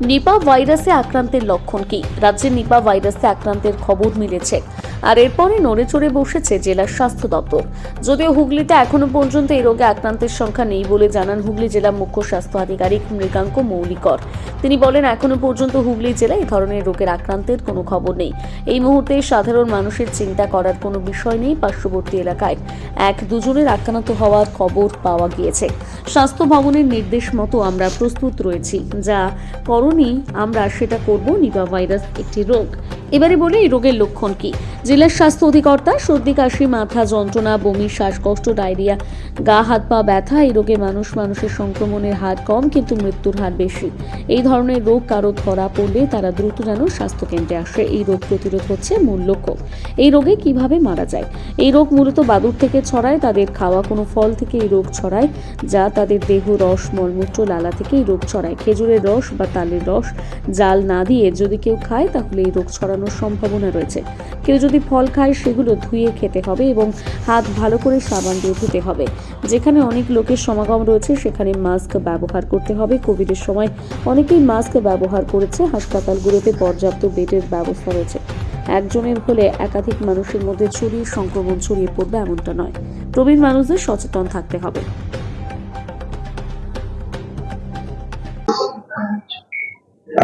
নিপা ভাইরাসে আক্রান্তের লক্ষণ কি? রাজ্যে নিপা ভাইরাসে আক্রান্তের খবর মিলেছে। আর এরপরে নড়ে চড়ে বসেছে জেলার স্বাস্থ্য দপ্তর। যদিও হুগলিতে এখনও পর্যন্ত এই রোগে আক্রান্তের সংখ্যা নেই বলে জানান হুগলি জেলা মুখ্য স্বাস্থ্য আধিকারিক মৃগাঙ্ক মৌলিকর। তিনি বলেন, এখনও পর্যন্ত হুগলি জেলায় এই ধরনের রোগের আক্রান্তের কোনো খবর নেই। এই মুহূর্তে সাধারণ মানুষের চিন্তা করার কোনো বিষয় নেই পার্শ্ববর্তী এলাকায়। এক, দুজনের আক্রান্ত হওয়ার খবর পাওয়া গিয়েছে। স্বাস্থ্য ভবনের নির্দেশ মতো আমরা প্রস্তুত রয়েছি, যা করণী আমরা সেটা করব নিপা ভাইরাস একটি রোগ। এবারে বলি এই রোগের লক্ষণ কি? জেলার স্বাস্থ্য অধিকর্তা সর্দি, কাশি, মাথা যন্ত্রণা, বমি, শ্বাসকষ্ট, ডায়রিয়া। গা, হাত, পা ব্যথা, এই রোগে মানুষ মানুষের সংক্রমণের হার কম, কিন্তু মৃত্যুর হার বেশি। এই ধরনের রোগ কারও ধরা পড়লে তারা দ্রুত যেন স্বাস্থ্যকেন্দ্রে আসে। এই রোগ প্রতিরোধ হচ্ছে মূল লক্ষ্য। এই রোগে কীভাবে মারা যায়? এই রোগ মূলত বাদুর থেকে ছড়ায়, তাদের খাওয়া কোনো ফল থেকে এই রোগ ছড়ায়, যা তাদের দেহ, রস, মলমূত্র, লালা থেকে এই রোগ ছড়ায়। খেজুরের রস বা তালের রস, জাল না দিয়ে যদি কেউ খায়, তাহলে এই রোগ ছড়ানোর সম্ভাবনা রয়েছে। কেউ যদি ফল খায়, সেগুলো ধুয়ে খেতে হবে এবং হাত ভালো করে সাবান দিয়ে ধুতে হবে। যেখানে অনেক লোকের সমাগম রয়েছে, সেখানে মাস্ক ব্যবহার করতে হবে। কোভিডের সময় অনেকেই মাস্ক ব্যবহার করেছে। হাসপাতালগুলোতে পর্যাপ্ত বেডের ব্যবস্থা রয়েছে। একজনের হলে একাধিক মানুষের মধ্যে ছড়িয়ে সংক্রমণ ছড়িয়ে পড়বে এমনটা নয়। প্রবীণ মানুষদের সচেতন থাকতে হবে।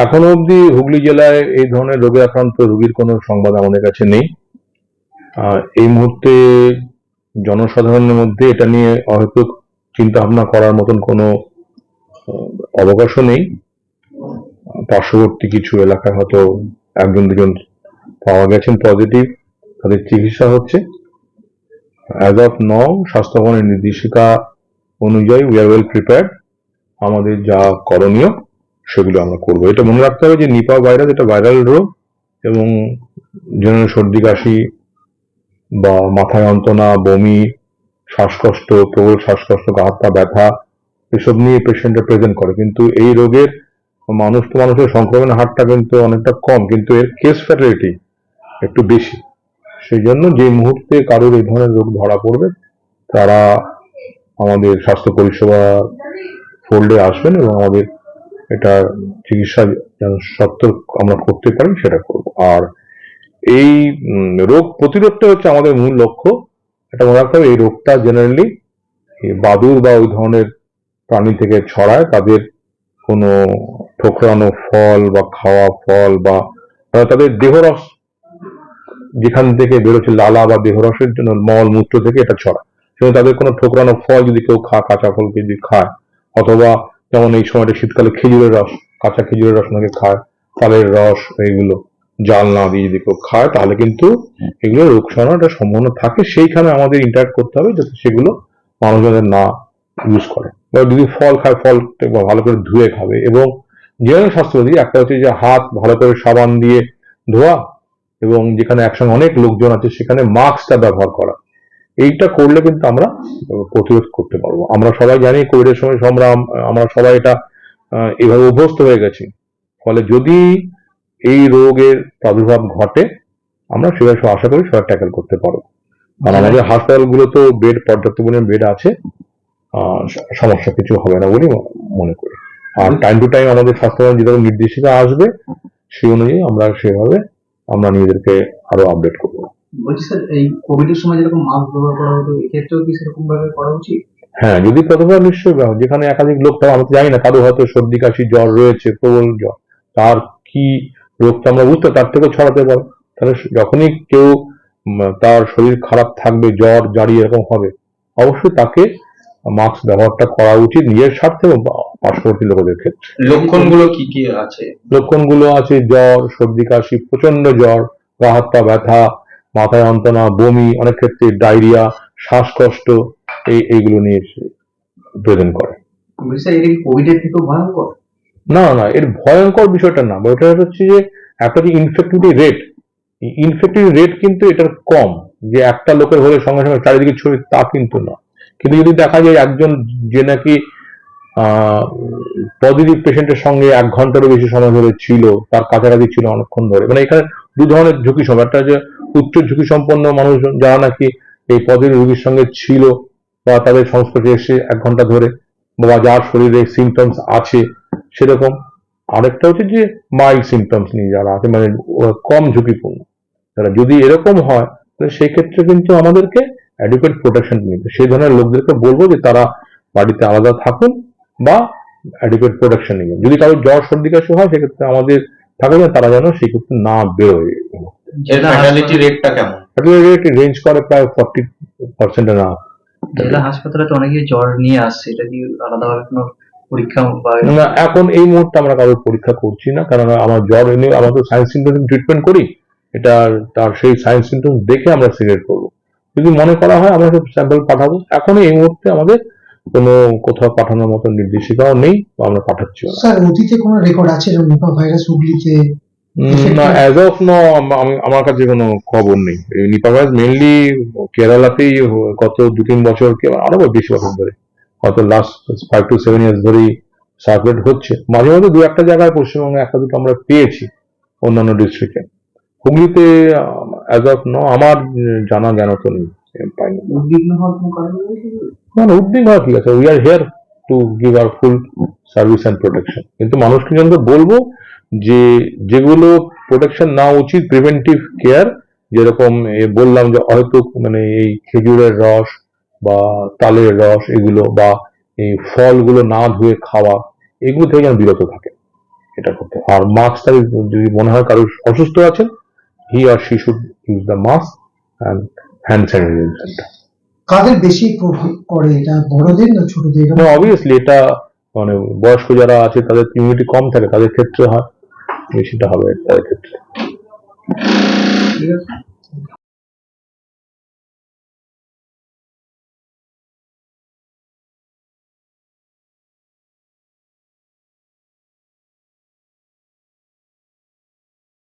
এখনও অবধি হুগলি জেলায় এই ধরনের রোগে আক্রান্ত রোগীর কোনো সংবাদ আমাদের কাছে নেই। এই মুহূর্তে জনসাধারণের মধ্যে এটা নিয়ে হয়তো চিন্তা ভাবনা করার মতন কোনো অবকাশও নেই। পার্শ্ববর্তী কিছু এলাকায় হয়তো একজন, দুজন পাওয়া গেছেন পজিটিভ, তাদের চিকিৎসা হচ্ছে। অ্যাজ অফ নাও স্বাস্থ্য ভবনের নির্দেশিকা অনুযায়ী উই আর ওয়েল প্রিপেয়ার্ড আমাদের যা করণীয় সেগুলো আমরা করব। এটা মনে রাখতে হবে যে নিপা ভাইরাস এটা ভাইরাল রোগ এবং জেনারেল সর্দি, কাশি বা মাথা যন্ত্রণা, বমি, শ্বাসকষ্ট, প্রবল শ্বাসকষ্ট হাত ব্যথা, এসব নিয়ে পেশেন্টরা প্রেজেন্ট করে। কিন্তু এই রোগের মানুষ তো মানুষের সংক্রমণের হারটা কিন্তু অনেকটা কম, কিন্তু এর কেস ফ্যাটালিটি একটু বেশি। সেই জন্য যে মুহূর্তে কারোর এই ধরনের রোগ ধরা পড়বে, তারা আমাদের স্বাস্থ্য পরিষেবা ফোল্ডে আসবেন এবং আমাদের এটা চিকিৎসা যেন সত্তর আমরা করতে পারি, সেটা করব। আর এই রোগ প্রতিরোধটা হচ্ছে আমাদের মূল লক্ষ্য। এটা মনে রাখতে হবে, এই রোগটা জেনারেলি বাদুর বা ওই ধরনের প্রাণী থেকে ছড়ায়, তাদের কোনো ঠোকরানো ফল বা খাওয়া ফল বা তাদের দেহরস যেখান থেকে বেরোচ্ছে লালা বা দেহরসের জন্য মল মূত্র থেকে এটা ছড়ায়। এবং তাদের কোনো ঠোকরানো ফল যদি কেউ খা, কাঁচা ফল যদি খায়, অথবা যেমন এই সময়টা শীতকালে খেজুরের রস, কাঁচা খেজুরের রস নাকি খায় তালের রস এইগুলো জাল না দিয়ে যদি কেউ খায়, তাহলে কিন্তু এগুলো রোগ একটা সম্ভাবনা থাকে। সেইখানে আমাদের ইন্টারাক্ট করতে হবে যাতে সেগুলো মানুষ না ইউজ করে। যদি ফল খায় ফল ভালো করে ধুয়ে খাবে এবং জেনারেল স্বাস্থ্যবিধি একটা হচ্ছে যে হাত ভালো করে সাবান দিয়ে ধোয়া এবং যেখানে একসঙ্গে অনেক লোকজন আছে, সেখানে মাস্কটা ব্যবহার করা। এইটা করলে কিন্তু আমরা প্রতিরোধ করতে পারব। আমরা সবাই জানি কোভিডের সময় আমরা আমরা সবাই এটা এভাবে অভ্যস্ত হয়ে গেছি। ফলে যদি এই রোগের প্রাদুর্ভাব ঘটে আমরা সেভাবে সব আশা করি সবাই ট্যাকেল করতে পারব। আর আমাদের হাসপাতালগুলো তো বেড পর্যাপ্ত পরিমাণে বেড আছে। আহ, সমস্যা কিছু হবে না বলে মনে করি। আর টাইম টু টাইম আমাদের স্বাস্থ্য যেরকম নির্দেশিকা আসবে সেই অনুযায়ী আমরা সেভাবে আমরা নিজেদেরকে আরও আপডেট করব। বলছি স্যার এই কোভিড এর সময় যেরকম মাস্ক ব্যবহার করা হতো এক্ষেত্রেও কি সেরকম ভাবে করা উচিত? হ্যাঁ যদি প্রথমবার নিশ্চয়ই যেখানে একাধিক লোক থাকে আমরা জানি না কারও হয়তো সর্দি কাশি জ্বর রয়েছে প্রবল জ্বর। তার কি রোগটা আমরা বুঝতে তার থেকেও ছড়াতে পারে। তাহলে যখনই কেউ তার শরীর খারাপ থাকবে জ্বর জারি এরকম হবে অবশ্যই তাকে মাস্ক ব্যবহারটা করা উচিত নিজের স্বার্থে এবং পার্শ্ববর্তী লোকেদের ক্ষেত্রে। লক্ষণগুলো কি কি আছে? লক্ষণগুলো আছে জ্বর সর্দি কাশি প্রচণ্ড জ্বর গা হাত পা ব্যথা মাথা যন্ত্রণা বমি অনেক ক্ষেত্রে ডায়রিয়া শ্বাসকষ্ট এই এইগুলো নিয়ে প্রেজেন্ট করে। থেকেও ভয়ঙ্কর? না না এর ভয়ঙ্কর বিষয়টা না ওটা হচ্ছে যে একটা যে ইনফেক্টিভিটি রেট ইনফেক্টিভ রেট কিন্তু এটার কম যে একটা লোকের হলে সঙ্গে সঙ্গে চারিদিকে ছড়িয়ে তা কিন্তু না। কিন্তু যদি দেখা যায় একজন যে নাকি পজিটিভ পেশেন্টের সঙ্গে এক ঘন্টারও বেশি সময় ধরে ছিল তার কাছাকাছি ছিল অনেকক্ষণ ধরে মানে এখানে দু ধরনের ঝুঁকি সম্পন্ন একটা যে উচ্চ ঝুঁকি সম্পন্ন মানুষজন যারা নাকি এই পদের রোগীর সঙ্গে ছিল বা তাদের সংস্পর্শে এসে এক ঘণ্টা ধরে বা যার শরীরে সিমটমস আছে সেরকম, আরেকটা হচ্ছে যে মাইল্ড সিমটমস নিয়ে যারা আছে মানে কম ঝুঁকিপূর্ণ। তারা যদি এরকম হয়, তাহলে সেই ক্ষেত্রে কিন্তু আমাদেরকে অ্যাডিকুয়েট প্রোটেকশন নিতে সেই ধরনের লোকদেরকে বলব যে তারা বাড়িতে আলাদা থাকুন বা অ্যাডিকুয়েট প্রোটেকশন নিয়ে যদি কারও জ্বর সর্দি কাশি হয়, সেক্ষেত্রে আমাদের থাকা যায় তারা যেন সেই ক্ষেত্রে না বেরোয়। এর ফ্যাটালিটি রেটটা কেমন? রেঞ্জ করে প্রায় না জেলা হাসপাতালে তো অনেকেই জ্বর নিয়ে আসছে এটা কি আলাদাভাবে কোনো পরীক্ষা না এখন এই মুহূর্তে আমরা কারোর পরীক্ষা করছি না কারণ আমার জ্বর এনে আমরা তো সায়েন্স সিমটম ট্রিটমেন্ট করি এটা তার সেই সায়েন্স সিমটম দেখে আমরা সিলেক্ট করব। যদি মনে করা হয় আমরা স্যাম্পল পাঠাবো। এখন এই মুহূর্তে আমাদের কোনো কোথাও পাঠানোর মতো নির্দেশিকাও নেই বা আমরা পাঠাচ্ছিও না। স্যার অতীতে কোনো রেকর্ড আছে ভাইরাস হুগলিতে না অ্যাজ অফ নো আমার কাছে কোনো খবর নেই। নিপা ভাইরাস মেনলি কেরালাতেই গত দু তিন বছর কি আরও বেশি বছর ধরে। হয়তো last five to seven years ধরেই সার্কুলেট হচ্ছে। মাঝে মাঝে দু একটা জায়গায় পশ্চিমবঙ্গে একটা দুটো আমরা পেয়েছি অন্যান্য ডিস্ট্রিক্টে হুগলিতে অ্যাজ অফ নো আমার জানা জ্ঞান তো নেই পাইনি। না না উদ্বিগ্ন হওয়া ঠিক আছে? We are here to give our full service and protection কিন্তু মানুষকে কিন্তু বলব যে যেগুলো প্রোটেকশন না উচিত প্রিভেন্টিভ কেয়ার যেরকম বললাম যে হয়তো মানে এই খেজুরের রস বা তালের রস এগুলো বা এই ফলগুলো না ধুয়ে খাওয়া এগুলো থেকে যেন বিরত থাকে। এটা করতে আর মাস্ক তার যদি মনে হয় কারও অসুস্থ আছেন he or she should use the mask and hand sanitiser কাদের বেশি প্রভাব করে এটা বড়দের না ছোটদের? অবভিয়াসলি এটা মানে বয়স্ক যারা আছে তাদের ইমিউনিটি কম থাকে তাদের ক্ষেত্রে হয়। বেশিটা হবে তাদের ক্ষেত্রে। ঠিক আছে।